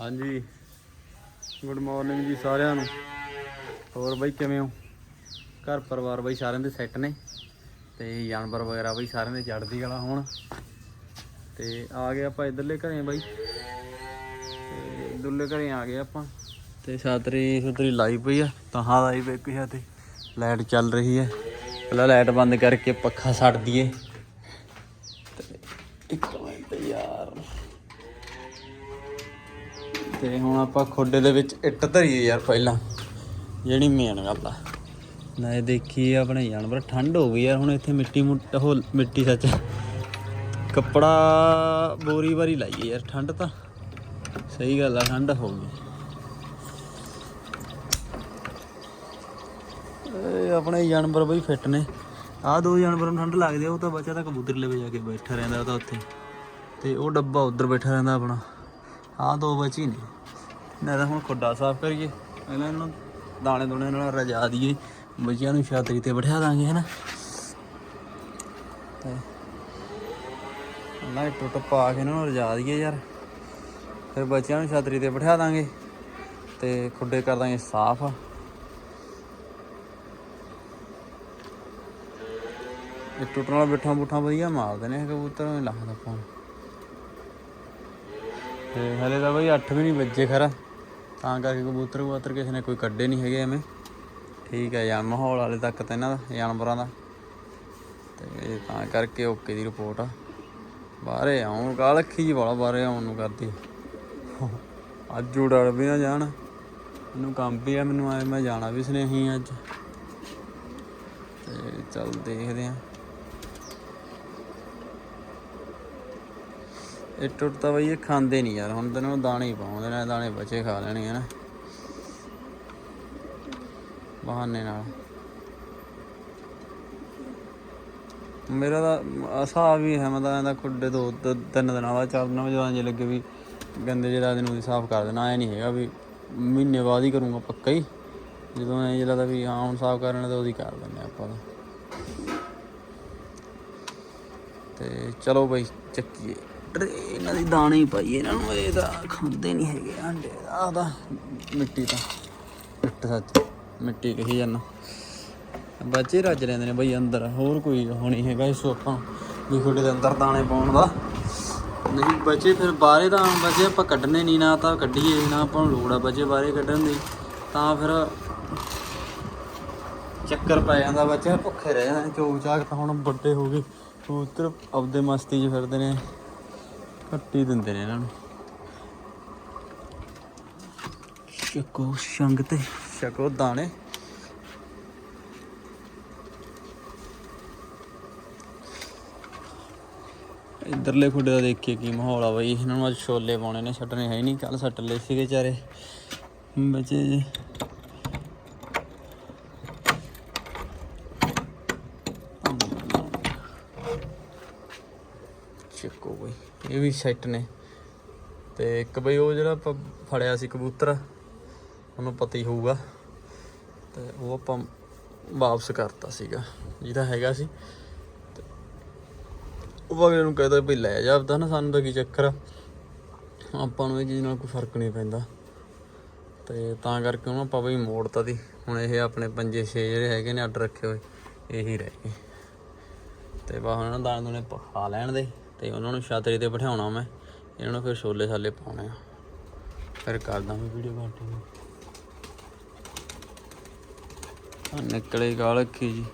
ਹਾਂਜੀ। Good morning ਜੀ ਸਾਰਿਆਂ ਨੂੰ। ਹੋਰ ਬਾਈ ਕਿਵੇਂ ਹੋ? ਘਰ ਪਰਿਵਾਰ ਬਾਈ ਸਾਰਿਆਂ ਦੇ ਸੈੱਟ ਨੇ। ਤੇ ਜਾਨਵਰ ਵਗੈਰਾ ਬਈ ਸਾਰਿਆਂ ਦੇ ਚੜ੍ਹਦੀ ਕਲਾ ਹੋਣ। ਤੇ ਆ ਗਏ ਆਪਾਂ ਇਧਰਲੇ ਘਰੇ ਬਾਈ। ਤੇ ਇਧਰਲੇ ਘਰੇ ਆ ਗਏ ਆਪਾਂ। ਤੇ ਸਾਤਰੀ ਸੁਤਰੀ ਲਾਈ ਪਈ ਆ। ਤਾਂ ਲਾਈ ਪਈ ਇੱਕ ਤੇ। ਲਾਈਟ ਚੱਲ ਰਹੀ ਹੈ ਪਹਿਲਾਂ ਲਾਈਟ ਬੰਦ ਕਰਕੇ ਪੱਖਾ ਛੱਡ ਦਈਏ ਤੇ ਇੱਕ ਮਿੰਟ ਯਾਰ ਤੇ ਹੁਣ ਆਪਾਂ ਖੋਡੇ ਦੇ ਵਿੱਚ ਇੱਟ ਧਰੀਏ ਯਾਰ ਪਹਿਲਾਂ। ਜਿਹੜੀ ਮੇਨ ਗੱਲ ਆ। ਨਾ ਇਹ ਦੇਖੀ ਆਪਣੇ ਜਾਨਵਰ, ਠੰਡ ਹੋ ਗਈ ਯਾਰ ਹੁਣ ਇੱਥੇ ਮਿੱਟੀ ਮੁੱਟ ਉਹ ਮਿੱਟੀ ਸੱਚ। ਕੱਪੜਾ ਬੋਰੀ ਵਾਰੀ ਲਾਈਏ ਯਾਰ, ਠੰਡ ਤਾਂ। ਸਹੀ ਗੱਲ ਆ, ਠੰਡ ਹੋ ਗਈ। ਆਪਣੇ ਜਾਨਵਰ ਬਈ ਫਿੱਟ ਨੇ। ਆਹ ਦੋ ਜਾਨਵਰਾਂ ਨੂੰ ਠੰਡ ਲੱਗਦੀ ਉਹ ਤਾਂ ਬੱਚਾ ਤਾਂ ਕਬੂਤਰ ਲਵੇ ਜਾ ਕੇ ਬੈਠਾ ਰਹਿੰਦਾ ਉਹ ਤਾਂ ਉੱਥੇ। ਤੇ ਉਹ ਡੱਬਾ ਉੱਧਰ ਬੈਠਾ ਰਹਿੰਦਾ ਆਪਣਾ। ਆਹ ਦੋ ਬਚੀ ਨੇ। ਨਾ ਤਾਂ ਹੁਣ ਖੁੱਡਾ ਸਾਫ਼ ਕਰੀਏ। ਪਹਿਲਾਂ ਇਹਨਾਂ ਨੂੰ ਦਾਣੇ ਦੂਣੇ ਨਾਲ ਰਜਾ ਦਈਏ। ਬੱਚਿਆਂ ਨੂੰ ਛਾਤਰੀ ਤੇ ਬਿਠਾ ਦਾਂਗੇ, ਹਨਾ। ਤੇ ਨਾ ਟੁੱਟ ਪਾ ਕੇ ਇਹਨਾਂ ਨੂੰ ਰਜਾ ਦਈਏ ਯਾਰ। ਫਿਰ ਬੱਚਿਆਂ ਨੂੰ ਛਾਤਰੀ ਤੇ ਬਿਠਾ ਦਾਂਗੇ ਤੇ ਖੁੱਡੇ ਕਰ ਦਾਂਗੇ ਸਾਫ਼। ਇਹ ਟੁੱਟਣ ਵਾਲਾ ਬਿੱਠਾ ਬੁੱਠਾ ਵਧੀਆ ਮਾਰਦੇ ਨੇ ਕਬੂਤਰ ਨੂੰ ਲੱਗਦਾ ਆਪਾਂ ਤੇ ਹਲੇ ਤਾਂ ਬਈ 8 ਵੀ ਨਹੀਂ ਵੱਜੇ ਖਰਾ। ਤਾਂ ਕਰਕੇ ਕਬੂਤਰ ਕਬੂਤਰ ਕਿਸੇ ਨੇ ਕੋਈ ਕੱਢੇ ਨਹੀਂ ਹੈਗੇ ਐਵੇਂ। ਠੀਕ ਹੈ ਯਾਰ ਮਾਹੌਲ ਵਾਲੇ ਤੱਕ ਤਾਂ ਇਹਨਾਂ ਦਾ, ਜਾਨਵਰਾਂ ਦਾ। ਤੇ ਤਾਂ ਕਰਕੇ ਓਕੇ ਦੀ ਰਿਪੋਰਟ ਆ। ਬਾਹਰੇ ਆਉਂ ਕਾਲ ਅੱਖੀ ਜੀ ਵਾਲਾ ਬਾਹਰੇ ਆਉਣ ਨੂੰ ਕਰਦੀ। ਅੱਜ ਉਡੜ ਵੀ ਨਾ ਜਾਣ। ਮੈਨੂੰ ਕੰਮ ਵੀ ਆ, ਮੈਨੂੰ ਆਏ ਮੈਂ ਜਾਣਾ ਵੀ ਸਨੇਹੀ ਅੱਜ। ਤੇ ਚੱਲ ਦੇਖਦੇ ਆਂ। ਇਹ ਟੁੱਟਦਾ ਬਈ, ਇਹ ਖਾਂਦੇ ਨਹੀਂ ਯਾਰ। ਹੁਣ ਤੈਨੂੰ ਦਾਣੇ ਹੀ ਪਾਉਂਦੇ ਨੇ ਦਾਣੇ ਬਚੇ ਖਾ ਲੈਣਗੇ ਨਾ ਬਹਾਨੇ ਨਾਲ। ਮੇਰਾ ਤਾਂ ਹਿਸਾਬ ਵੀ ਹੈ ਮੈਂ ਤਾਂ ਇਹਦਾ ਖੁੱਡੇ ਦੋ ਤਿੰਨ ਦਿਨਾਂ ਬਾਅਦ, ਚਾਰ ਦਿਨਾਂ ਬਾਅਦ ਜਦੋਂ ਜੇ ਲੱਗੇ ਵੀ ਗੰਦੇ ਜਿਹੜਾ ਦਿਨ ਨੂੰ ਸਾਫ਼ ਕਰ ਦੇਣਾ। ਐ ਨਹੀਂ ਹੈਗਾ ਵੀ ਮਹੀਨੇ ਬਾਅਦ ਹੀ ਕਰੂੰਗਾ ਪੱਕਾ ਹੀ। ਜਦੋਂ ਐ ਜਿਹੜਾ ਲੱਗਦਾ ਵੀ ਹਾਂ, ਹੁਣ ਸਾਫ਼ ਕਰਨਾ ਤਾਂ ਉਹਦੀ ਕਰ ਦਿੰਦੇ ਆਪਾਂ ਤਾਂ। ਤੇ ਚਲੋ ਬਈ, ਚੱਕੀਏ। ਟਰੇ ਇਹਨਾਂ ਦੀ ਦਾਣੇ ਹੀ ਪਾਈਏ ਇਹਨਾਂ ਨੂੰ ਇਹ ਤਾਂ ਖਾਂਦੇ ਨਹੀਂ ਹੈਗੇ, ਆਂਡੇ ਆਹ ਤਾਂ ਮਿੱਟੀ ਤਾਂ। ਮਿੱਟ ਸੱਚ, ਮਿੱਟੀ ਕਹੀ ਜਾਂਦਾ। ਬੱਚੇ ਰੱਜ ਲੈਂਦੇ ਨੇ ਬਈ ਅੰਦਰ, ਹੋਰ ਕੋਈ ਹੋਣੀ ਹੈਗਾ ਇਸ ਆਪਾਂ, ਵੀ ਤੁਹਾਡੇ ਦੇ ਅੰਦਰ ਦਾਣੇ ਪਾਉਣ ਦਾ। ਨਹੀਂ, ਬੱਚੇ ਫਿਰ ਬਾਹਰੇ ਤਾਂ, ਬੱਚੇ ਆਪਾਂ ਕੱਢਣੇ ਨਹੀਂ, ਨਾ ਤਾਂ ਕੱਢੀਏ, ਨਾ ਆਪਾਂ ਨੂੰ ਲੋੜ ਆ ਬੱਚੇ ਬਾਹਰੇ ਕੱਢਣ ਦੀ। ਤਾਂ ਫਿਰ ਚੱਕਰ ਪੈ ਜਾਂਦਾ ਬੱਚੇ ਭੁੱਖੇ ਰਹਿ ਜਾਂਦੇ ਚੋਕ ਚਾਕ ਤਾਂ ਹੁਣ ਵੱਡੇ ਹੋ ਗਏ। ਕਬੂਤਰ ਆਪਦੇ ਮਸਤੀ 'ਚ ਫਿਰਦੇ ਨੇ। ਕੱਟੀ ਦਿੰਦੇ ਨੇ ਇਹਨਾਂ ਨੂੰ। ਸ਼ਕੋ ਸ਼ੰਗ ਤੇ। ਸ਼ਕੋ ਦਾਣੇ। ਇਧਰਲੇ ਖੁੱਡੇ ਦਾ ਦੇਖੀਏ ਕੀ ਮਾਹੌਲ ਆ ਬਈ। ਇਹਨਾਂ ਨੂੰ ਅੱਜ ਛੋਲੇ ਪਾਉਣੇ ਨੇ, ਛੱਡਣੇ ਹੈ ਨਹੀਂ। ਕੱਲ ਸੱਟ ਲਏ ਸੀਗੇ ਚਾਰੇ। ਬੱਚੇ ਜੀ ਚੱਕੋ ਬਈ ਇਹ ਵੀ ਸੈੱਟ ਨੇ। ਤੇ ਇੱਕ ਬਈ ਉਹ ਜਿਹੜਾ ਆਪਾਂ ਫੜਿਆ ਸੀ ਕਬੂਤਰ, ਉਹਨੂੰ ਪਤਾ ਹੀ ਹੋਊਗਾ। ਤੇ ਉਹ ਆਪਾਂ ਵਾਪਸ ਕਰਤਾ ਸੀਗਾ, ਜਿਹਦਾ ਹੈਗਾ ਸੀ। ਉਹ ਅਗਲੇ ਨੂੰ ਕਹਿੰਦਾ ਵੀ ਲੈ ਜਾ ਆਪਦਾ ਨਾ, ਸਾਨੂੰ ਤਾਂ ਕੀ ਚੱਕਰ ਆ। ਆਪਾਂ ਨੂੰ ਇਹ ਚੀਜ਼ ਨਾਲ ਕੋਈ ਫ਼ਰਕ ਨਹੀਂ ਪੈਂਦਾ। ਤੇ ਤਾਂ ਕਰਕੇ ਉਹਨੂੰ ਆਪਾਂ ਬਈ ਮੋੜਤਾ ਦੀ ਹੁਣ ਇਹ ਆਪਣੇ ਪੰਜੇ ਛੇ ਜਿਹੜੇ ਹੈਗੇ ਨੇ ਆਰਡਰ ਰੱਖੇ ਹੋਏ, ਇਹੀ ਰਹਿ ਗਏ। ਤੇ ਬਾ ਉਹਨਾਂ ਨੂੰ ਦਾਣੇ ਦੂਣੇ ਪਖਾ ਲੈਣ ਦੇ। ਤੇ ਉਹਨਾਂ ਨੂੰ ਛਾਤਰੀ ਤੇ ਬਿਠਾਉਣਾ ਮੈਂ, ਇਹਨਾਂ ਨੂੰ ਫਿਰ ਛੋਲੇ ਛਾਲੇ ਪਾਉਣੇ ਆ। ਫਿਰ ਕਰਦਾ ਮੈਂ ਵੀਡੀਓ ਕੰਟੀਨਿਊ ਆ ਨਿਕਲੇ ਗਾਲ ਰੱਖੀ ਜੀ।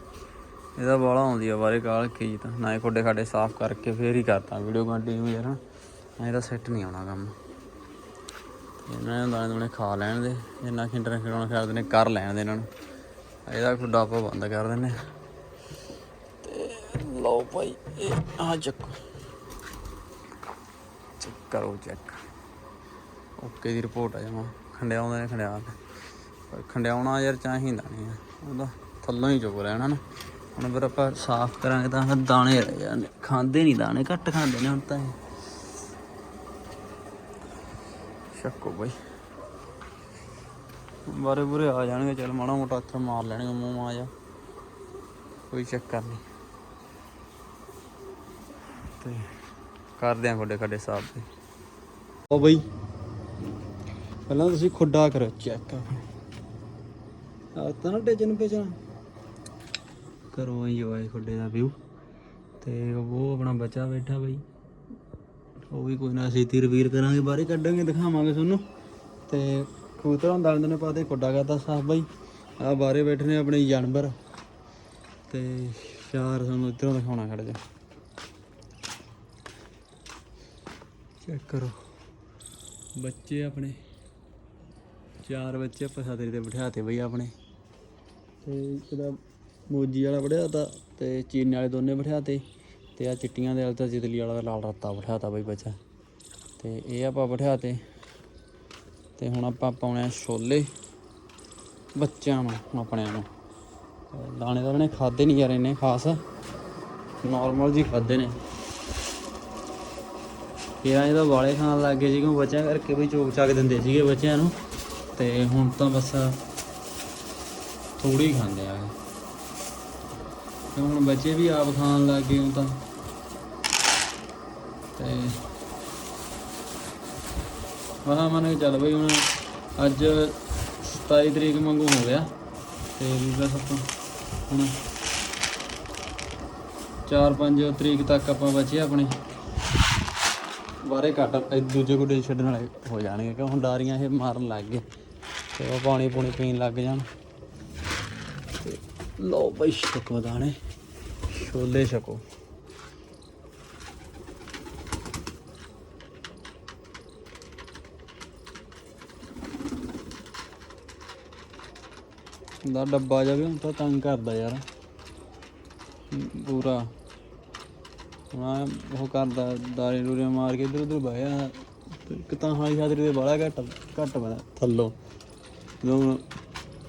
ਇਹਦਾ ਬਾਲਾ ਆਉਂਦੀ ਆ ਬਾਰੇ ਗਾਲ ਰੱਖੀ ਜੀ ਤਾਂ। ਨਾ ਇਹ ਖੋਡੇ ਖਾਡੇ ਸਾਫ਼ ਕਰਕੇ ਫੇਰ ਹੀ ਕਰਦਾ ਵੀਡੀਓ ਕੰਟੀਨਿਊ ਯਾਰ। ਨਹੀਂ ਤਾਂ ਸੈੱਟ ਨਹੀਂ ਆਉਣਾ ਕੰਮ। ਇਹਨਾਂ ਨੂੰ ਦਾਣੇ ਦੂਣੇ ਖਾ ਲੈਣ ਦੇ। ਜਿੰਨਾ ਖਿੰਡਣਾ ਖਿਡਾਉਣਾ ਕਰਦੇ ਨੇ ਕਰ ਲੈਣ ਦੇ ਇਹਨਾਂ ਨੂੰ। ਇਹਦਾ ਖੁੱਡਾ ਆਪਾਂ ਬੰਦ ਕਰ ਦਿੰਦੇ ਹਾਂ। ਤੇ ਲਓ ਭਾਈ, ਇਹ ਆ ਚੱਕੋ। ਕਰੋ ਚੈੱਕ ਓਕੇ ਦੀ ਰਿਪੋਰਟ ਆ ਜਮਾ। ਖੰਡਿਆਉਂਦੇ ਨੇ, ਖੰਡਿਆ ਪਰ ਖੰਡਿਆਉਣਾ ਯਾਰ ਚਾਹੀਦਾ ਨਹੀਂ ਉਹਦਾ ਥੱਲੋਂ ਹੀ ਚੁੱਕ ਰਹਿਣਾ ਨਾ। ਹੁਣ ਫਿਰ ਆਪਾਂ ਸਾਫ਼ ਕਰਾਂਗੇ ਤਾਂ ਫਿਰ ਦਾਣੇ ਰਹਿ ਜਾਂਦੇ ਖਾਂਦੇ ਨਹੀਂ, ਦਾਣੇ ਘੱਟ ਖਾਂਦੇ ਨੇ ਹੁਣ ਤਾਂ ਇਹ। ਸ਼ੱਕੋ ਬਈ। ਬਾਰੇ ਬੁਰੇ ਆ ਜਾਣਗੇ, ਚਲ ਮਾੜਾ ਮੋਟਾ ਅੱਖਰ ਮਾਰ ਲੈਣਗੇ ਮੂੰਹ ਆ ਜਾ ਕੋਈ ਚੱਕਰ ਨਹੀਂ। ਤੇ ਕਰਦੇ ਆਂ ਖੋਡੇ ਖੱਡੇ ਸਾਫ਼। ਦੇ ਉਹ ਬਈ। ਪਹਿਲਾਂ ਤੁਸੀਂ ਖੁੱਡਾ ਕਰੋ ਚੈੱਕ ਆ ਤਾਂ ਨਾ ਟੇਜਨ ਪੇਜਨ ਕਰੋ ਇੰਜੋਏ ਖੁੱਡੇ ਦਾ ਵਿਊ ਤੇ ਉਹ ਆਪਣਾ ਬੱਚਾ ਬੈਠਾ ਬਈ। ਉਹ ਵੀ ਕੋਈ ਨਾ ਅਸੀਂ ਤੀਰ ਵੀਰ ਕਰਾਂਗੇ, ਬਾਹਰ ਕੱਢਾਂਗੇ, ਦਿਖਾਵਾਂਗੇ ਤੁਹਾਨੂੰ। ਤੇ ਕਬੂਤਰਾਂ ਹੁੰਦਾ ਦੰਦ ਨੇ ਪਾਤੇ ਖੁੱਡਾ ਕਰਤਾ ਸਾਫ਼ ਬਾਈ। ਆ ਬਾਹਰੇ ਬੈਠੇ ਨੇ ਆਪਣੇ ਜਾਨਵਰ। ਤੇ ਚਾਰ ਤੁਹਾਨੂੰ ਇੱਧਰੋਂ ਦਿਖਾਉਣਾ ਖੜ ਜਾ। ਚੈੱਕ ਕਰੋ। ਬੱਚੇ ਆਪਣੇ। ਚਾਰ ਬੱਚੇ ਆਪਾਂ ਛਤਰੀ ਤੇ ਬਿਠਾਤੇ ਬਈ ਆਪਣੇ। ਤੇ ਇਹਦਾ ਮੋਜੀ ਵਾਲਾ ਬਿਠਾਤਾ ਤੇ ਚੀਨ ਵਾਲੇ ਦੋਨੇ ਬਿਠਾਤੇ। ਤੇ ਆ ਚਿੱਟੀਆਂ ਦੇ ਵਾਲਾ ਤਾਂ ਜਿਦਲੀ ਵਾਲਾ ਲਾਲ ਰੱਤਾ ਬਿਠਾਤਾ ਬਈ ਬੱਚਾ। ਤੇ ਇਹ ਆਪਾਂ ਬਿਠਾਤੇ। ਤੇ ਹੁਣ ਆਪਾਂ ਪਾਉਣੇ ਆ ਛੋਲੇ। ਬੱਚਿਆਂ ਨੂੰ ਆਪਣਿਆਂ ਨੂੰ। ਤੇ ਦਾਣੇ ਤਾਂ ਉਹਨੇ ਖਾਦੇ ਨਹੀਂ ਯਾਰ ਇਹਨੇ ਖਾਸ। ਨਾਰਮਲ ਜੀ ਖਾਦੇ ਨੇ। ਇਹ ਇਹਦਾ ਵਾਲੇ ਖਾਣ ਲੱਗ ਗਏ ਸੀ ਕਿਉਂ ਬੱਚਿਆਂ ਕਰਕੇ ਵੀ ਚੋਕ ਚੱਕ ਦਿੰਦੇ ਸੀਗੇ ਬੱਚਿਆਂ ਨੂੰ। ਤੇ ਹੁਣ ਤਾਂ ਬਸ ਥੋੜੀ ਖਾਂਦੇ ਆ। ਤੇ ਹੁਣ ਬੱਚੇ ਵੀ ਆਪ ਖਾਣ ਲੱਗ ਗਏ ਹੁਣ ਤਾਂ। ਤੇ ਵਾਹ ਮਨ ਚੱਲ ਬਈ ਹੁਣ ਅੱਜ 27 ਤਰੀਕ ਮੰਗੂ ਹੋ ਗਿਆ। ਤੇ ਵੀ ਬਸ ਆਪਾਂ ਹੁਣ 4-5 ਤਰੀਕ ਤੱਕ ਆਪਾਂ ਬਚੇ ਆਪਣੇ। ਬਾਰੇ ਘੱਟ ਦੂਜੇ ਗੁੱਡੇ ਛੱਡਣ ਵਾਲੇ ਹੋ ਜਾਣਗੇ ਕਿ ਹੁਣ ਡਾਰੀਆਂ ਇਹ ਮਾਰਨ ਲੱਗ ਗਏ। ਤੇ ਉਹ ਪਾਣੀ ਪੂਣੀ ਪੀਣ ਲੱਗ ਜਾਣ। ਤੇ ਲਓ ਬਈ ਛਕੋ ਦਾਣੇ, ਛੋਲੇ ਛਕੋ। ਦਾ ਡੱਬਾ ਜਾ ਵੀ ਹੁਣ ਤਾਂ ਤੰਗ ਕਰਦਾ ਯਾਰ। ਪੂਰਾ ਮੈਂ ਉਹ ਕਰਦਾ ਦਾਰੇ ਡੂਰੇ ਮਾਰ ਕੇ ਇਧਰ ਉਧਰ ਬਾਇਆ ਇੱਕ ਤਾਂ ਹਾਲੀ ਛਾਤਰੀ ਦੇ ਬਾਲਾ ਘੱਟ ਘੱਟ ਬਣਾ ਥੱਲੋਂ। ਜਦੋਂ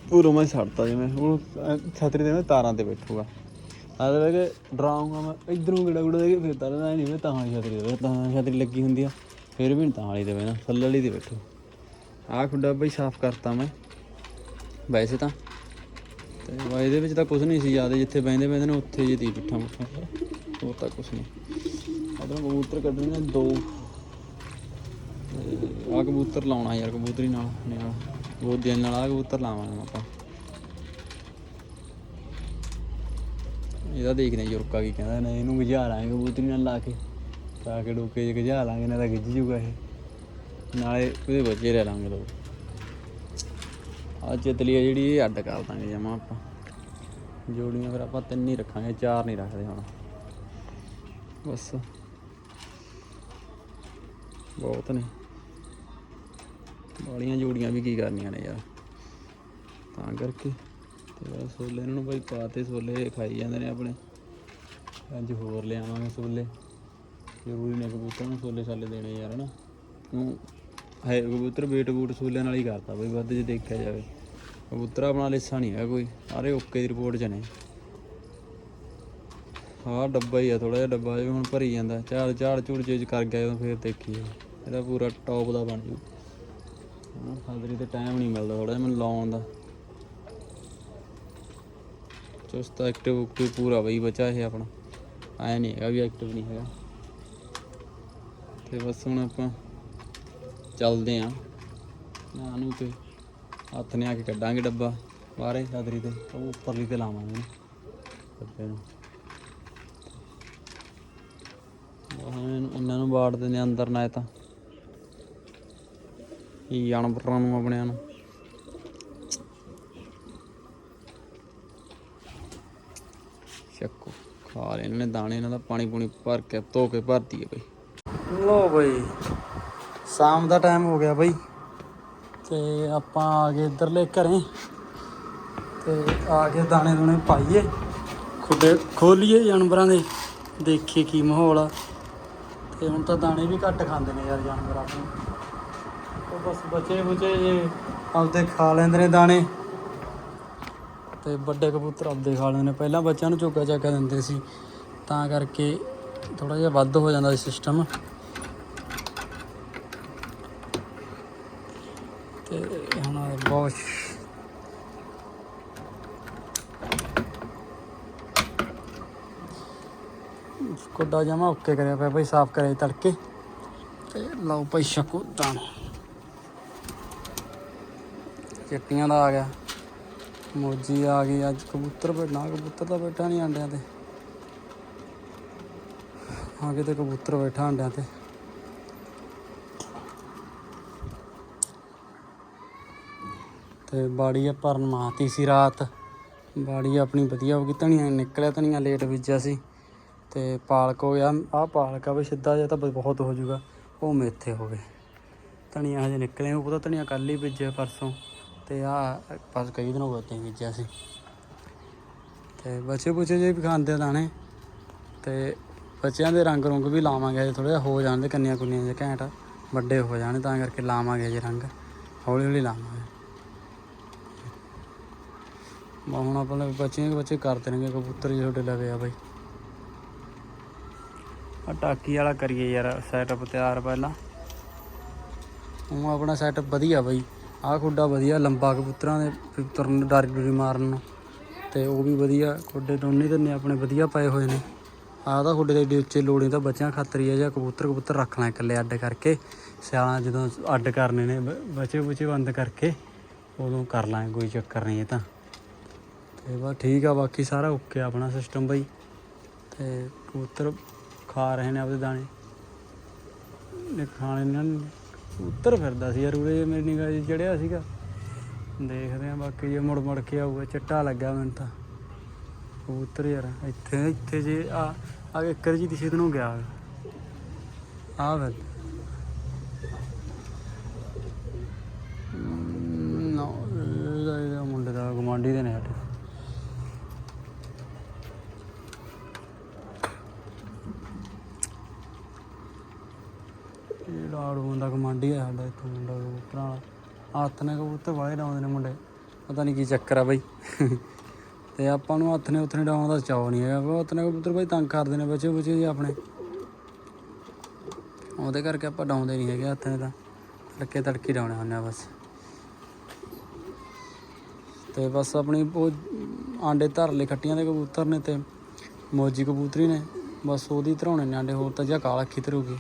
ਪੂਰਾ ਮੈਂ ਛੱਡਤਾ ਜਿਵੇਂ ਉਹ ਛਾਤਰੀ ਦੇ ਮੈਂ ਤਾਰਾਂ ਤੇ ਬੈਠੂਗਾ। ਆਦੇ ਵੇ ਕਿ ਡਰਾਉਂਗਾ ਮੈਂ ਇਧਰੋਂ ਕਿਹੜਾ ਗੁੜਾ ਦੇ ਕੇ ਫਿਰ ਤਾਰਾਂ ਨਹੀਂ ਮੈਂ ਤਾਂ ਛਾਤਰੀ ਦੇ ਤਾਂ ਛਾਤਰੀ ਲੱਗੀ ਹੁੰਦੀ ਆ। ਫਿਰ ਵੀ ਤਾਂ ਹਾਲੀ ਦੇ ਬੈਣਾ ਥੱਲੇ ਵਾਲੀ ਦੇ ਬੈਠੂ। ਆਹ ਖੁੱਡਾ ਬਈ ਸਾਫ਼ ਕਰਤਾ ਮੈਂ ਵੈਸੇ ਤਾਂ। ਤੇ ਵਾ ਇਹਦੇ ਵਿੱਚ ਤਾਂ ਕੁਝ ਨਹੀਂ ਸੀ ਜ਼ਿਆਦਾ ਜਿੱਥੇ ਬੈਂਦੇ ਬੈਂਦੇ ਨੇ ਉੱਥੇ ਜੀ ਦੀ ਪਿੱਠਾ ਮੁੱਠਾ ਹੋਰ ਤਾਂ ਕੁਝ ਨਹੀਂ। ਅਦਰ ਕਬੂਤਰ ਕੱਢਣੇ ਨੇ ਦੋ। ਆ ਕਬੂਤਰ ਲਾਉਣਾ ਯਾਰ, ਕਬੂਤਰੀ ਨਾਲ ਨਾਲ। ਉਹ ਦਿਨ ਨਾਲ ਆ ਕਬੂਤਰ ਲਾਵਾਂਗੇ ਆਪਾਂ। ਇਹਦਾ ਦੇਖਦੇ ਯੁਰਕਾ ਕੀ ਕਹਿੰਦਾ ਨਾ ਇਹਨੂੰ ਗਜਾ ਲਾਂਗੇ ਕਬੂਤਰੀ ਨਾਲ ਲਾ ਕੇ। ਤਾਂ ਕੇ ਡੋਕੇ ਚ ਗਜਾ ਲਾਂਗੇ ਨਾ ਤਾਂ ਗਿੱਜ ਜੂਗਾ ਇਹ। ਨਾਲੇ ਉਹਦੇ ਬੱਚੇ ਰਹਿ ਲਾਂਗੇ ਦੋ। ਆ ਚਿਤਲੀ ਆ ਜਿਹੜੀ, ਇਹ ਅੱਡ ਕਰ ਦਾਂਗੇ ਜਮਾ ਆਪਾਂ। ਜੋੜੀਆਂ ਫਿਰ ਆਪਾਂ ਤਿੰਨ ਹੀ ਰੱਖਾਂਗੇ, ਚਾਰ ਨਹੀਂ ਰੱਖਦੇ ਹੁਣ। ਬਸ। ਬਹੁਤ ਨੇ। ਵਾਲੀਆਂ ਜੋੜੀਆਂ ਵੀ ਕੀ ਕਰਨੀਆਂ ਨੇ ਯਾਰ। ਤਾਂ ਕਰਕੇ ਤੇ ਬਸ ਸੋਲੇ ਇਹਨਾਂ ਨੂੰ ਬਈ ਪਾਤੇ ਸੋਲੇ ਖਾਈ ਜਾਂਦੇ ਨੇ ਆਪਣੇ। ਅੱਜ ਹੋਰ ਲਿਆਵਾਂਗੇ ਸੋਲੇ ਜ਼ਰੂਰੀ ਨੇ ਕਬੂਤਰ ਨੂੰ ਛੋਲੇ ਸਾਲੇ ਦੇਣੇ ਯਾਰ, ਹਨਾ। ਕਿਉਂ? ਹੈ ਕਬੂਤਰ ਵੇਟ ਬੂਟ ਸੋਲਿਆਂ ਨਾਲ ਹੀ ਕਰਤਾ ਬਈ, ਵੱਧ ਜੇ ਦੇਖਿਆ ਜਾਵੇ। ਕਬੂਤਰ ਆਪਣਾ ਲਿੱਸਾ ਨਹੀਂ ਹੈ ਕੋਈ। ਸਾਰੇ ਓਕੇ ਦੀ ਰਿਪੋਰਟ ਚ ਨੇ। ਹਾਂ, ਡੱਬਾ ਹੀ ਆ ਥੋੜਾ ਜਿਹਾ ਡੱਬਾ ਜਿਹਾ ਹੁਣ ਭਰੀ ਜਾਂਦਾ। ਝਾੜ ਝਾੜ ਝੂੜ ਚੇਜ ਕਰ ਗਿਆ ਜਦੋਂ ਫੇਰ ਦੇਖੀਏ ਇਹਦਾ ਪੂਰਾ ਟੌਪ ਦਾ ਬਣ ਜੂ। ਹਾਂ, ਹਾਜ਼ਰੀ ਤੇ ਟਾਈਮ ਨਹੀਂ ਮਿਲਦਾ ਥੋੜਾ ਜਿਹਾ, ਮੈਨੂੰ ਲਾਉਣ ਦਾ। ਚੁਸਤ ਐਕਟਿਵ ਪੂਰਾ ਬਈ ਬਚਾ ਇਹ ਆਪਣਾ। ਆਇਆ ਨਹੀਂ ਹੈਗਾ ਵੀ ਐਕਟਿਵ ਨਹੀਂ ਹੈਗਾ। ਤੇ ਬਸ ਹੁਣ ਆਪਾਂ ਚੱਲਦੇ ਆਂ। ਨਾ ਨੂੰ ਤੇ ਹੱਥ ਨੇ ਆ ਕੇ ਕੱਢਾਂਗੇ ਡੱਬਾ। ਬਾਹਰੇ ਸਾਦਰੀ ਤੇ, ਉਹ ਉੱਪਰਲੀ ਤੇ ਲਾਵਾਂਗੇ ਡੱਬੇ ਨੂੰ ਇਹਨੂੰ- ਇਹਨਾਂ ਨੂੰ ਬਾੜ ਦਿੰਦੇ ਆ ਅੰਦਰ ਨਾ ਇਹ ਤਾਂ। ਇਹ ਜਾਨਵਰਾਂ ਨੂੰ ਆਪਣਿਆਂ ਨੂੰ। ਚੱਕੋ, ਖਾ ਲੈ ਇਹਨਾਂ ਨੇ ਦਾਣੇ, ਇਹਨਾਂ ਦਾ ਪਾਣੀ ਪੂਣੀ ਭਰ ਕੇ ਧੋ ਕੇ ਭਰਤੀ ਹੈ ਬਈ। ਲੋ ਬਈ, ਸ਼ਾਮ ਦਾ ਟਾਈਮ ਹੋ ਗਿਆ ਬਈ। ਤੇ ਆਪਾਂ ਆ ਗਏ ਇਧਰਲੇ ਘਰੇ। ਤੇ ਆ ਕੇ ਦਾਣੇ ਦੁਣੇ ਪਾਈਏ। ਖੁੱਡੇ ਖੋਲੀਏ ਜਾਨਵਰਾਂ ਦੇ। ਦੇਖੀਏ ਕੀ ਮਾਹੌਲ ਆ। ਤੇ ਹੁਣ ਤਾਂ ਦਾਣੇ ਵੀ ਘੱਟ ਖਾਂਦੇ ਨੇ ਯਾਰ ਜਾਨਵਰ ਆਪਣੇ। ਉਹ ਬਸ ਬਚੇ ਬੁਚੇ ਜੇ ਆਪਦੇ ਖਾ ਲੈਂਦੇ ਨੇ ਦਾਣੇ। ਤੇ ਵੱਡੇ ਕਬੂਤਰ ਆਪਦੇ ਖਾ ਲੈਂਦੇ ਨੇ। ਪਹਿਲਾਂ ਬੱਚਿਆਂ ਨੂੰ ਚੋਕਾ ਚਾਕਾ ਦਿੰਦੇ ਸੀ। ਤਾਂ ਕਰਕੇ ਥੋੜਾ ਜਿਹਾ ਵੱਧ ਹੋ ਜਾਂਦਾ ਸੀ ਸਿਸਟਮ ਤੇ ਹੁਣ ਬਹੁਤ ਕੋਡਾ ਜਮਾ ਓਕੇ ਕਰਿਆ ਪਿਆ ਭਾਈ ਸਾਫ਼ ਕਰਿਆ ਤੜਕੇ। ਤੇ ਲਓ ਭਾਈ ਛਕੋ ਦਾਣਾ। ਚਿੱਟੀਆਂ ਦਾ ਆ ਗਿਆ। ਮੋਜੀ ਆ ਗਈ ਅੱਜ, ਕਬੂਤਰ ਬੈਠਣਾ ਕਬੂਤਰ ਤਾਂ ਬੈਠਾ ਨਹੀਂ ਆਂਡਿਆਂ ਤੇ। ਆ ਕਿਤੇ ਕਬੂਤਰ ਬੈਠਾ ਆਂਡਿਆਂ ਤੇ। ਤੇ ਬਾੜੀ ਆ ਭਰਨ ਮਾਤੀ ਸੀ ਰਾਤ। ਬਾੜੀ ਆਪਣੀ ਵਧੀਆ ਹੋ ਗਈ, ਧਨੀਆ ਨਿਕਲਿਆ, ਧਨੀਆ ਲੇਟ ਬੀਜਿਆ ਸੀ। ਤੇ ਪਾਲਕ ਹੋ ਗਿਆ। ਆਹ ਪਾਲਕ ਆ ਵੀ ਸਿੱਧਾ ਜਿਹਾ ਤਾਂ ਬਹੁਤ ਹੋ ਜਾਊਗਾ। ਉਹ ਮੇਥੇ ਹੋ ਗਏ। ਧਨੀਆ ਹਜੇ ਨਿਕਲੇ ਉਹ ਪਤਾ ਧਨੀਆ ਕੱਲ ਹੀ ਬੀਜਿਆ ਪਰਸੋਂ। ਤੇ ਆ ਬਸ ਕਈ ਦਿਨ ਹੋ ਗਏ ਤੇ ਬੀਜਿਆ ਸੀ। ਤੇ ਬੱਚੇ ਬੁੱਚੇ ਜੇ ਵੀ ਖਾਂਦੇ ਦਾਣੇ। ਤੇ ਬੱਚਿਆਂ ਦੇ ਰੰਗ ਰੁੰਗ ਵੀ ਲਾਵਾਂਗੇ ਹਜੇ ਥੋੜਾ ਜਿਹਾ, ਹੋ ਜਾਣ ਦੇ ਕੰਨੀਆਂ ਕੁੰਨੀਆਂ ਜੇ ਘੈਂਟ। ਵੱਡੇ ਹੋ ਜਾਣੇ, ਤਾਂ ਕਰਕੇ ਲਾਵਾਂਗੇ ਜੇ ਰੰਗ। ਹੌਲੀ ਹੌਲੀ ਲਾਵਾਂਗੇ। ਹੁਣ ਆਪਣੇ ਬੱਚੇ ਬੱਚੇ ਕਰਦੇ ਦੇਣਗੇ ਕਬੂਤਰ ਜੇ ਤੁਹਾਡੇ ਲਵੇ ਆ ਬਾਈ। ਆ ਟਾਕੀ ਵਾਲਾ ਕਰੀਏ ਯਾਰ ਸੈਟਅਪ ਤਿਆਰ ਪਹਿਲਾਂ। ਉਹ ਆਪਣਾ ਸੈਟਅਪ ਵਧੀਆ ਬਈ। ਆਹ ਖੁੱਡਾ ਵਧੀਆ, ਲੰਬਾ ਕਬੂਤਰਾਂ ਦੇ ਤੁਰਨ ਨੂੰ ਡੂਰੀ ਮਾਰਨ। ਨੂੰ ਤੇ ਉਹ ਵੀ ਵਧੀਆ, ਖੁੱਡੇ ਦੋਨੇ ਤਿੰਨੇ ਆਪਣੇ ਵਧੀਆ ਪਏ ਹੋਏ ਨੇ। ਆਹ ਤਾਂ ਖੁੱਡੇ ਦੇ ਏਡੇ ਉੱਚੇ ਲੋੜੇ ਤਾਂ ਬੱਚਿਆਂ ਖਾਤਰ ਹੀ ਆ, ਜਾਂ ਕਬੂਤਰ ਕਬੂਤਰ ਰੱਖਣਾ ਇਕੱਲੇ ਅੱਡ ਕਰਕੇ। ਸਿਆਲਾਂ ਜਦੋਂ ਅੱਡ ਕਰਨੇ ਨੇ, ਬ- ਬੱਚੇ ਬੁਚੇ ਬੰਦ ਕਰਕੇ, ਉਦੋਂ ਕਰ ਲਾਂਗੇ ਕੋਈ ਚੱਕਰ ਨਹੀਂ ਇਹ ਤਾਂ। ਤੇ ਬਸ ਠੀਕ ਆ, ਬਾਕੀ ਸਾਰਾ ਓਕੇ ਆਪਣਾ ਸਿਸਟਮ ਬਾਈ। ਤੇ ਕਬੂਤਰ ਖਾ ਰਹੇ ਨੇ ਆਪਦੇ ਦਾਣੇ। ਨੇ ਖਾਣੇ ਨਾਲ ਕਬੂਤਰ ਫਿਰਦਾ ਸੀ ਯਾਰ ਉਰੇ, ਮੇਰੀ ਨਿਗਾਹ 'ਚ ਚੜਿਆ ਸੀਗਾ। ਦੇਖਦੇ ਆ ਬਾਕੀ ਜੇ ਮੁੜ ਮੁੜ ਕੇ ਆਊਗਾ, ਚਿੱਟਾ ਲੱਗਾ ਮੈਨੂੰ ਤਾਂ। ਕਬੂਤਰ ਯਾਰ, ਇੱਥੇ ਇੱਥੇ ਜੇ ਆ ਆ ਇੱਕਰ ਜੀ ਦਿਸ਼ੇ ਨੂੰ ਗਿਆ। ਆ ਫਿਰ। ਨਾ, ਇਹਦਾ ਇਹਦਾ ਮੁੰਡੇ ਦਾ ਗਮਾਂਡੀ ਦੇ ਨੇ ਸਾਡੇ ਇਹ ਮੁੰਡਾ ਕਮਾਂਡੀ ਆ ਸਾਡਾ ਇੱਥੋਂ ਮੁੰਡਾ ਕਬੂਤਰਾਂ ਵਾਲਾ ਹੱਥ ਨੇ ਕਬੂਤਰ ਵਾਲੇ ਡਾਉਂਦੇ ਨੇ ਮੁੰਡੇ। ਪਤਾ ਨਹੀਂ ਕੀ ਚੱਕਰ ਆ ਬਈ। ਤੇ ਆਪਾਂ ਨੂੰ ਹੱਥ ਨੇ ਉੱਥੇ ਡਾਉਣ ਦਾ ਚਾਅ ਨਹੀਂ ਹੈਗਾ। ਉਹ ਹੱਥ ਨੇ ਕਬੂਤਰ ਬਈ ਤੰਗ ਕਰਦੇ ਨੇ ਬੱਚੇ ਬੱਚੇ ਜੀ ਆਪਣੇ। ਉਹਦੇ ਕਰਕੇ ਆਪਾਂ ਡਾਉਂਦੇ ਨਹੀਂ ਹੈਗੇ ਹੱਥ ਨੇ ਤਾਂ। ਤੜਕੇ ਤੜਕੇ ਡਾਉਣੇ ਹੁੰਦੇ ਆ ਬਸ। ਤੇ ਬਸ ਆਪਣੀ ਉਹ ਆਂਡੇ ਧਰ ਲਏ ਖੱਟੀਆਂ ਦੇ ਕਬੂਤਰ ਨੇ ਤੇ ਮੋਜੀ ਕਬੂਤਰੀ ਨੇ। ਬਸ ਉਹਦੀ ਧਰਾਉਣੇ ਨੇ ਆਂਡੇ। ਹੋਰ ਤਾਂ ਜਾਂ ਕਾਲ ਅੱਖੀ ਧਰੂਗੀ।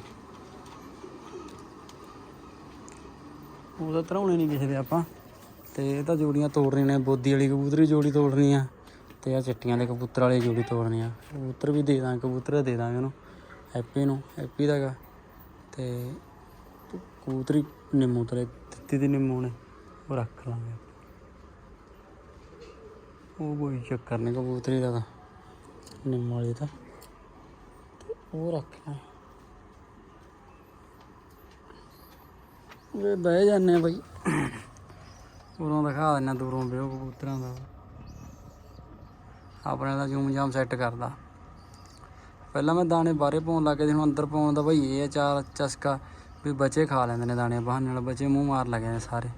ਉਹ ਤਾਂ ਧਰਾਉਣੇ ਨਹੀਂ ਕਿਸੇ ਦੇ ਆਪਾਂ। ਤੇ ਇਹ ਤਾਂ ਜੋੜੀਆਂ ਤੋੜਨੀਆਂ ਨੇ, ਬੋਦੀ ਵਾਲੀ ਕਬੂਤਰੀ ਜੋੜੀ ਤੋੜਨੀ ਆ, ਤੇ ਆ ਚਿੱਟੀਆਂ ਦੇ ਕਬੂਤਰ ਵਾਲੀ ਜੋੜੀ ਤੋੜਨੀ ਆ। ਕਬੂਤਰ ਵੀ ਦੇ ਦਾਂਗੇ, ਕਬੂਤਰ ਦੇ ਦਾਂਗੇ ਉਹਨੂੰ ਹੈਪੀ ਨੂੰ ਹੈਪੀ ਦਾ ਗਾ ਤੇ ਕਬੂਤਰੀ ਨਿੰਮੂ ਤਲੇ ਦਿੱਤੀ ਦੀ ਨਿੰਮੂ ਨੇ, ਉਹ ਰੱਖ ਲਾਂਗੇ ਉਹ ਕੋਈ ਚੱਕਰ ਨਹੀਂ ਕਬੂਤਰੀ ਦਾ ਤਾਂ, ਨਿੰਮੂ ਵਾਲੀ ਤਾਂ ਉਹ ਰੱਖ ਲਾਂ ਵੇ ਬਹਿ ਜਾਂਦੇ ਆ ਬਈ। ਉਰੋਂ ਦਿਖਾ ਦਿੰਨਾ ਦੂਰੋਂ ਵਿਓ ਕਬੂਤਰਾਂ ਦਾ। ਆਪਣੇ ਦਾ ਜੂਮ ਜਾਮ ਸੈੱਟ ਕਰਦਾ। ਪਹਿਲਾਂ ਮੈਂ ਦਾਣੇ ਬਾਹਰੇ ਪਾਉਣ ਲੱਗੇ ਸੀ, ਹੁਣ ਅੰਦਰ ਪਾਉਣ ਦਾ ਬਈ ਇਹ ਆ ਚਾਰ ਚਸਕਾ ਵੀ ਬੱਚੇ ਖਾ ਲੈਂਦੇ ਨੇ ਦਾਣੇ ਬਹਾਨੇ ਨਾਲ, ਬੱਚੇ ਮੂੰਹ ਮਾਰ ਲੱਗੇ ਨੇ ਸਾਰੇ।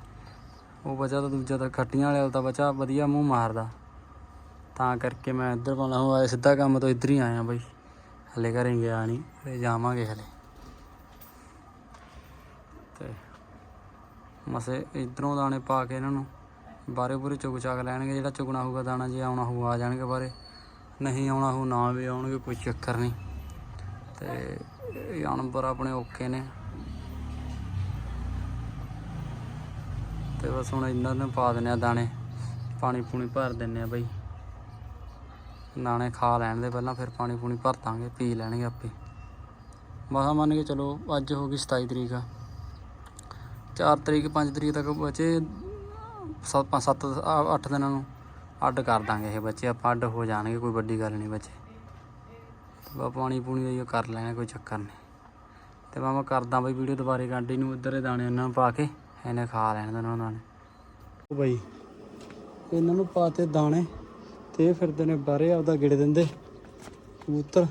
ਉਹ ਬੱਚਾ ਤਾਂ ਦੂਜਾ ਤਾਂ ਖੱਟੀਆਂ ਵਾਲੇ ਤਾਂ ਬੱਚਾ ਵਧੀਆ ਮੂੰਹ ਮਾਰਦਾ। ਤਾਂ ਕਰਕੇ ਮੈਂ ਇੱਧਰ ਪਾਉਣਾ ਹੋਇਆ ਸਿੱਧਾ ਕੰਮ ਤੋਂ ਇੱਧਰ ਹੀ ਆਇਆ ਬਈ। ਹਲੇ ਘਰੇ ਗਿਆ ਨਹੀਂ, ਹਲੇ ਜਾਵਾਂਗੇ ਹਲੇ। ਮਸੇ ਇਧਰੋਂ ਦਾਣੇ ਪਾ ਕੇ ਇਹਨਾਂ ਨੂੰ ਬਾਰੇ ਪੂਰੇ ਚੁਗ ਚਾਕ ਲੈਣਗੇ, ਜਿਹੜਾ ਚੁਗਣਾ ਹੋਊਗਾ ਦਾਣਾ ਜੇ ਆਉਣਾ ਹੋਊ ਆ ਜਾਣਗੇ ਬਾਰੇ। ਨਹੀਂ ਆਉਣਾ ਹੋਊ ਨਾ ਵੀ ਆਉਣਗੇ, ਕੋਈ ਚੱਕਰ ਨਹੀਂ। ਤੇ ਇਹ ਜਾਨਵਰ ਆਪਣੇ ਓਕੇ ਨੇ। ਤੇ ਬਸ ਹੁਣ ਇਹਨਾਂ ਨੂੰ ਪਾ ਦਿੰਨੇ ਆ ਦਾਣੇ। ਪਾਣੀ ਪੂਣੀ ਭਰ ਦਿੰਨੇ ਆ ਬਈ। ਦਾਣੇ ਖਾ ਲੈਣ ਦੇ ਪਹਿਲਾਂ, ਫਿਰ ਪਾਣੀ ਪੂਣੀ ਭਰ ਦਾਂਗੇ, ਪੀ ਲੈਣਗੇ ਆਪੇ। ਬਸ ਮੰਨ ਕੇ ਚਲੋ, ਅੱਜ ਹੋ ਗਈ 27 ਤਰੀਕ। ਆ 4 ਤਰੀਕ 5 ਤਰੀਕ ਤੱਕ ਬੱਚੇ 7 7 8 ਦਿਨਾਂ ਨੂੰ ਅੱਡ ਕਰ ਦਾਂਗੇ ਇਹ ਬੱਚੇ। ਆਪਾਂ ਅੱਡ ਹੋ ਜਾਣਗੇ, ਕੋਈ ਵੱਡੀ ਗੱਲ ਨਹੀਂ ਬੱਚੇ। ਤੇ ਬਾ ਪਾਣੀ ਪੂਣੀ ਦਾ ਕਰ ਲੈਣਾ, ਕੋਈ ਚੱਕਰ ਨਹੀਂ। ਤੇ ਬਾ ਮੈਂ ਕਰਦਾ ਬਈ ਵੀਡੀਓ ਦੁਬਾਰੇ ਕੰਟੀਨਿਊ ਇੱਧਰ ਦੇ ਦਾਣੇ ਉਹਨਾਂ ਨੂੰ ਪਾ ਕੇ, ਇਹਨੇ ਖਾ ਲੈਣ ਦੇਣਾ ਉਹਨਾਂ ਨੇ। ਉਹ ਬਈ, ਇਹਨਾਂ ਨੂੰ ਪਾਤੇ ਦਾਣੇ ਤੇ ਇਹ ਫਿਰਦੇ ਨੇ ਬਾਹਰੇ, ਆਪਦਾ ਗਿੜ ਦਿੰਦੇ ਕਬੂਤਰ।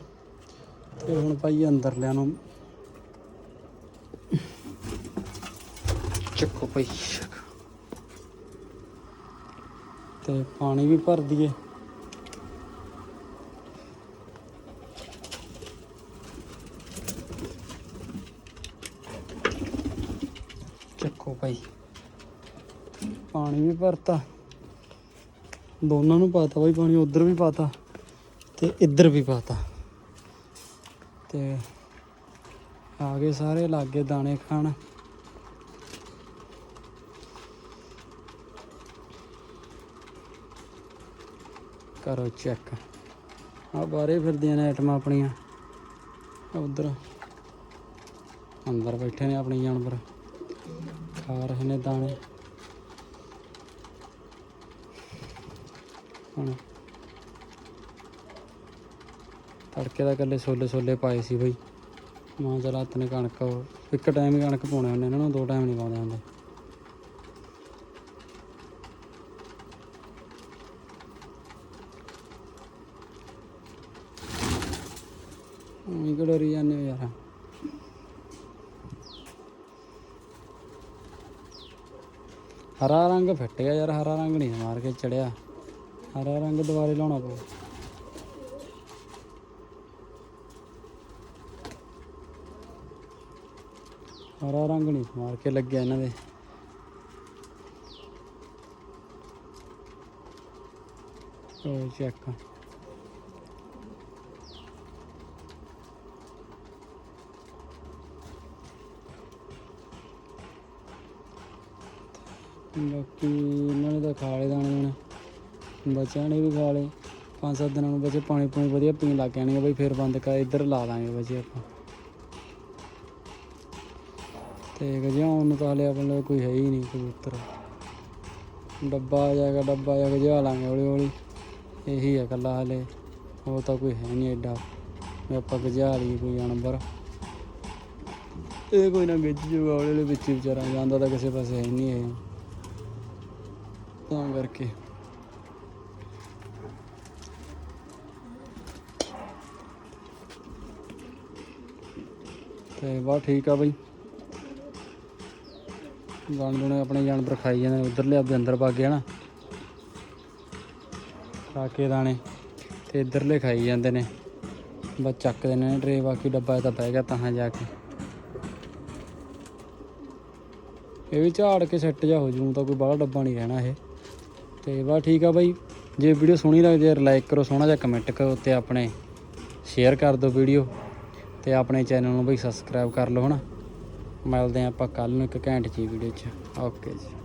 ਤੇ ਹੁਣ ਭਾਈ ਅੰਦਰ ਲਿਆ ਨੂੰ ਚੱਕੋ ਭਾਈ। ਤੇ ਪਾਣੀ ਵੀ ਭਰ ਦਈਏ। ਚੱਕੋ ਭਾਈ। ਪਾਣੀ ਵੀ ਭਰਤਾ। ਦੋਨਾਂ ਨੂੰ ਪਾਤਾ ਭਾਈ ਪਾਣੀ, ਉਧਰ ਵੀ ਪਾਤਾ ਤੇ ਇੱਧਰ ਵੀ ਪਾਤਾ। ਤੇ ਆ ਗਏ ਸਾਰੇ ਲਾਗੇ ਦਾਣੇ ਖਾਣ। ਕਰੋ ਚੈੱਕ ਆ ਬਾਰੇ ਫਿਰਦੀਆਂ ਨੇ ਆਈਟਮਾਂ ਆਪਣੀਆਂ। ਉਧਰ। ਅੰਦਰ ਬੈਠੇ ਨੇ ਆਪਣੇ ਜਾਨਵਰ। ਖਾ ਰਹੇ ਨੇ ਦਾਣੇ। ਹੁਣ ਤੜਕੇ ਦਾ ਕੱਲੇ ਛੋਲੇ ਛੋਲੇ ਪਾਏ ਸੀ ਬਈ। ਮਾਂ ਚਲ ਨੇ ਕਣਕ ਇੱਕ ਟਾਈਮ ਹੀ ਕਣਕ ਪਾਉਣੇ ਹੁੰਦੇ ਇਹਨਾਂ ਨੂੰ, ਦੋ ਟਾਈਮ ਨਹੀਂ ਪਾਉਂਦੇ ਹੁੰਦੇ ਉਹੀ ਡਰੀ ਜਾਂਦੇ ਹੋ ਯਾਰ ਹਰਾ ਰੰਗ ਫਿੱਟ ਗਿਆ ਯਾਰ, ਹਰਾ ਰੰਗ ਨਹੀਂ ਮਾਰ ਕੇ ਚੜਿਆ। ਹਰਾ ਰੰਗ ਦੁਬਾਰੇ ਲਾਉਣਾ ਪਊ। ਹਰਾ ਰੰਗ ਨਹੀਂ ਮਾਰ ਕੇ ਲੱਗਿਆ ਇਹਨਾਂ ਦੇ। ਉਹ ਚੈੱਕ ਬਾਕੀ ਇਹਨਾਂ ਨੇ ਤਾਂ ਖਾ ਲਏ ਦਾਣੇ ਹੁਣ ਬੱਚਿਆਂ ਨੇ ਵੀ ਖਾ ਲਏ। ਪੰਜ ਸੱਤ ਦਿਨਾਂ ਨੂੰ ਬੱਚੇ ਪਾਣੀ ਪੂਣੀ ਵਧੀਆ ਪੀਣ ਲੱਗ ਜਾਣਗੇ ਬਈ, ਫਿਰ ਬੰਦ ਕਰ, ਇੱਧਰ ਲਾ ਲਾਂਗੇ ਬੱਚੇ ਆਪਾਂ। ਤੇ ਗਜਾਉਣ ਨੂੰ ਤਾਂ ਹਲੇ ਆਪਣੇ ਕੋਲ ਕੋਈ ਹੈ ਹੀ ਨਹੀਂ, ਕਬੂਤਰ। ਡੱਬਾ ਆ ਜਾਏਗਾ, ਡੱਬਾ ਜਾ ਗਜਾ ਲਾਂਗੇ ਹੌਲੀ ਹੌਲੀ। ਇਹੀ ਹੈ ਇਕੱਲਾ ਹਲੇ ਉਹ ਤਾਂ ਕੋਈ ਹੈ ਨਹੀਂ ਐਡਾ। ਵੀ ਆਪਾਂ ਗਜਾ ਲਈ ਕੋਈ ਜਾਨਵਰ। ਇਹ ਕੋਈ ਨਾ ਗਿੱਜ ਜੂਗਾ, ਹੌਲੀ ਹੌਲੀ ਵਿੱਚ ਵਿਚਾਰਾ ਜਾਂਦਾ ਤਾਂ ਕਿਸੇ ਪਾਸੇ ਹੈ ਨਹੀਂ ਇਹ। ਤਾਂ ਕਰਕੇ। ਤੇ ਬਾ ਠੀਕ ਆ ਬਈ। ਗਾਣ ਦੁਣੇ ਆਪਣੇ ਜਾਨਵਰ ਖਾਈ ਜਾਂਦੇ ਨੇ, ਉਧਰਲੇ ਆਪਦੇ ਅੰਦਰ ਪਾ ਕੇ ਹਨਾ। ਖਾ ਕੇ ਦਾਣੇ ਤੇ ਇਧਰਲੇ ਖਾਈ ਜਾਂਦੇ ਨੇ। ਬਸ ਚੱਕਦੇ ਨੇ ਟਰੇ, ਬਾਕੀ ਡੱਬਾ ਤਾਂ ਪੈ ਗਿਆ ਤਾਂ ਜਾ ਕੇ। ਇਹ ਵੀ ਝਾੜ ਕੇ ਸੈੱਟ ਜਾ ਹੋ ਜੂ, ਤਾਂ ਕੋਈ ਬਾਹਲਾ ਡੱਬਾ ਨਹੀਂ ਰਹਿਣਾ ਇਹ। ਤੇ ਬਸ ਠੀਕ ਆ ਬਾਈ। ਜੇ ਵੀਡੀਓ ਸੋਹਣੀ ਲੱਗਦੀ ਹੈ ਲਾਈਕ ਕਰੋ, ਸੋਹਣਾ ਜਿਹਾ ਕਮੈਂਟ ਕਰੋ ਤੇ ਆਪਣੇ ਸ਼ੇਅਰ ਕਰ ਦਿਓ ਵੀਡੀਓ ਤੇ ਆਪਣੇ ਚੈਨਲ ਨੂੰ ਬਈ ਸਬਸਕ੍ਰਾਈਬ ਕਰ ਲਓ ਹਨਾ। ਮਿਲਦੇ ਹਾਂ ਆਪਾਂ ਕੱਲ ਨੂੰ ਇੱਕ ਘੈਂਟ ਜੀ ਵੀਡੀਓ 'ਚ। ਓਕੇ ਜੀ।